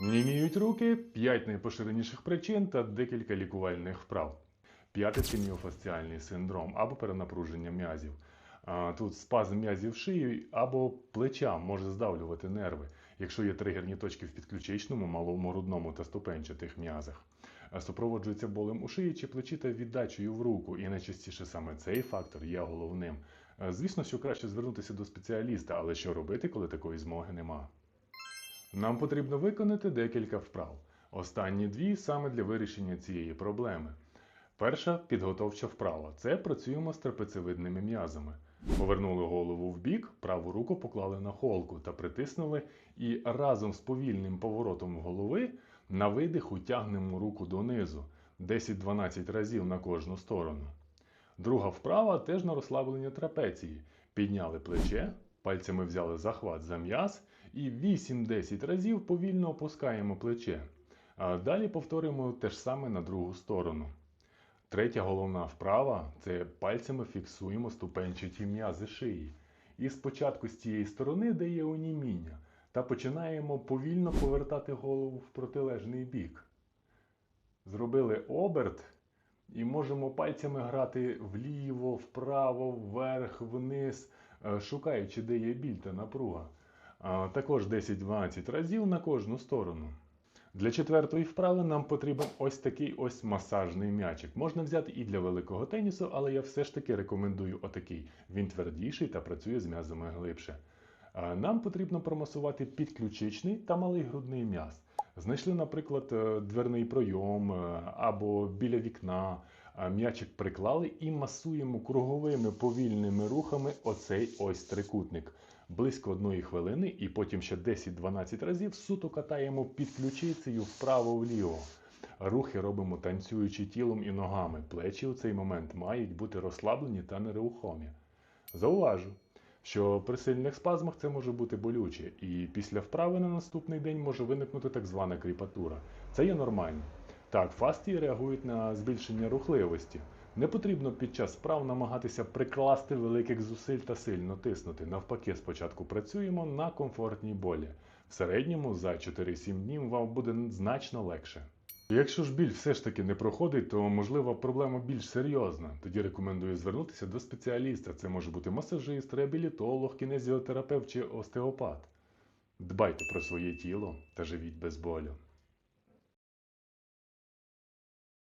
Німіють руки, 5 найпоширеніших причин та декілька лікувальних вправ. П'ятий це міофасціальний синдром або перенапруження м'язів. Тут спазм м'язів шиї або плеча може здавлювати нерви, якщо є тригерні точки в підключичному, малому грудному та ступенчатих м'язах. Супроводжується болем у шиї чи плечі та віддачею в руку, і найчастіше саме цей фактор є головним. Звісно, що краще звернутися до спеціаліста, але що робити, коли такої змоги нема? Нам потрібно виконати декілька вправ. Останні дві саме для вирішення цієї проблеми. Перша підготовча вправа це працюємо з трапецевидними м'язами. Повернули голову в бік, праву руку поклали на холку та притиснули, і разом з повільним поворотом голови на видиху тягнемо руку донизу 10-12 разів на кожну сторону. Друга вправа теж на розслаблення трапеції. Підняли плече, пальцями взяли захват за м'яз і 8-10 разів повільно опускаємо плече. А далі повторюємо те ж саме на другу сторону. Третя головна вправа це пальцями фіксуємо ступенчаті м'язи шиї. І спочатку з цієї сторони дає оніміння та починаємо повільно повертати голову в протилежний бік. Зробили оберт і можемо пальцями грати вліво, вправо, вверх, вниз, е, шукаючи, де є біль та напруга. Також 10-12 разів на кожну сторону. Для четвертої вправи нам потрібен ось такий ось масажний м'ячик. Можна взяти і для великого тенісу, але я все ж таки рекомендую отакий. Він твердіший та працює з м'язами глибше. Нам потрібно промасувати підключичний та малий грудний м'яз. Знайшли, наприклад, е, дверний пройом е, або біля вікна. М'ячик приклали і масуємо круговими повільними рухами оцей ось трикутник. Близько одної хвилини, і потім ще 10-12 разів суто катаємо під ключицею вправо-вліво. Рухи робимо танцюючи тілом і ногами. Плечі у цей момент мають бути розслаблені та нерухомі. Зауважу, що при сильних спазмах це може бути болюче, і після вправи на наступний день може виникнути так звана кріпатура. Це є нормально. Так, фастії реагують на збільшення рухливості. Не потрібно під час справ намагатися прикласти великих зусиль та сильно тиснути. Навпаки, спочатку працюємо на комфортній болі. В середньому за 4-7 днів вам буде значно легше. Якщо ж біль все ж таки не проходить, то можливо проблема більш серйозна. Тоді рекомендую звернутися до спеціаліста. Це може бути масажист, реабілітолог, кінезіотерапевт чи остеопат. Дбайте про своє тіло та живіть без болю.